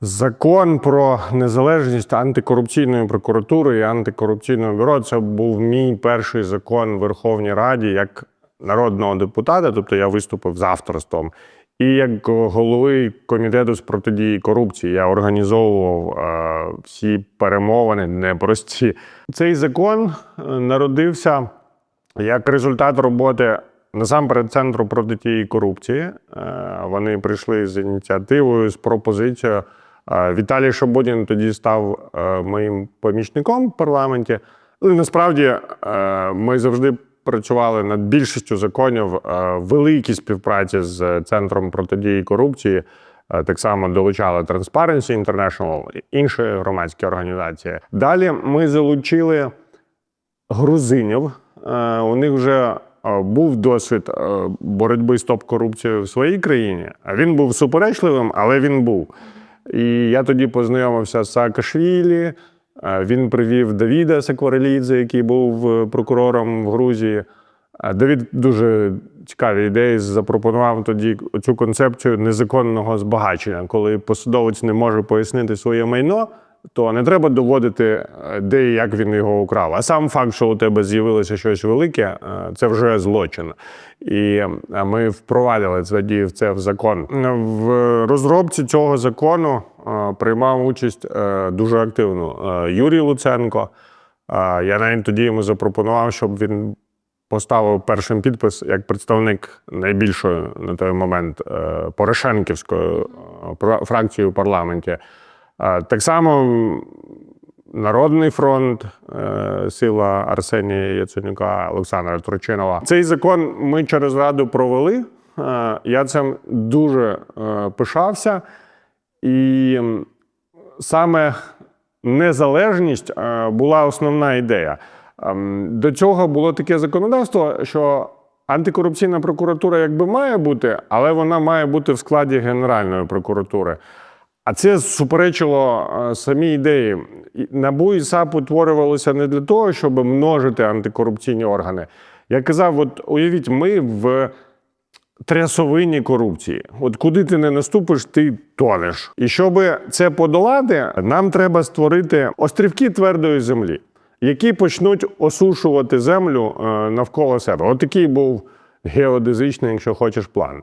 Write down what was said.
Закон про незалежність антикорупційної прокуратури і антикорупційного бюро це був мій перший закон в Верховній Раді як народного депутата, тобто я виступив з авторством. І як голови комітету з протидії корупції я організовував е, всі перемовини непрості. Цей закон е, народився як результат роботи насамперед центру протидії корупції. Е, Вони прийшли з ініціативою, з пропозицією. Віталій Шабудін тоді став е, моїм помічником в парламенті. Ну, насправді е, ми завжди працювали над більшістю законів е, великій співпраці з центром протидії корупції. Так само долучали Transparency International, інші громадські організації. Далі ми залучили грузинів. У них вже був досвід боротьби з топ-корупцією в своїй країні. Він був суперечливим, але він був. І я тоді познайомився з Саакашвілі. Е, Він привів Давіда Сакварелідзе, який був е, прокурором в Грузії. Е, Давід дуже цікаві ідеї запропонував тоді цю концепцію незаконного збагачення, коли посадовець не може пояснити своє майно, то не треба доводити, е, де і як він його украв. А сам факт, що у тебе з'явилося щось велике, е, це вже злочин. І е, ми впровадили в це в закон. В розробці цього закону приймав участь дуже активно Юрій Луценко. Я навіть тоді йому запропонував, щоб він поставив першим підпис як представник найбільшої на той момент Порошенківської фракції у парламенті. Так само Народний фронт, е, сила Арсенія Яценюка, Олександра Турчинова. Цей закон ми через раду провели. Е, Я цим дуже е, пишався. І саме незалежність була основна ідея. Ем, До цього було таке законодавство, що антикорупційна прокуратура якби має бути, але вона має бути в складі Генеральної прокуратури. А це суперечило е, самій ідеї. НАБУ і САП утворювалося не для того, щоб множити антикорупційні органи. Я казав: от уявіть, ми в трясовині корупції. От куди ти не наступиш, ти тонеш. І щоб це подолати, нам треба створити острівки твердої землі, які почнуть осушувати землю е, навколо себе. От такий був геодезичний, якщо хочеш, план.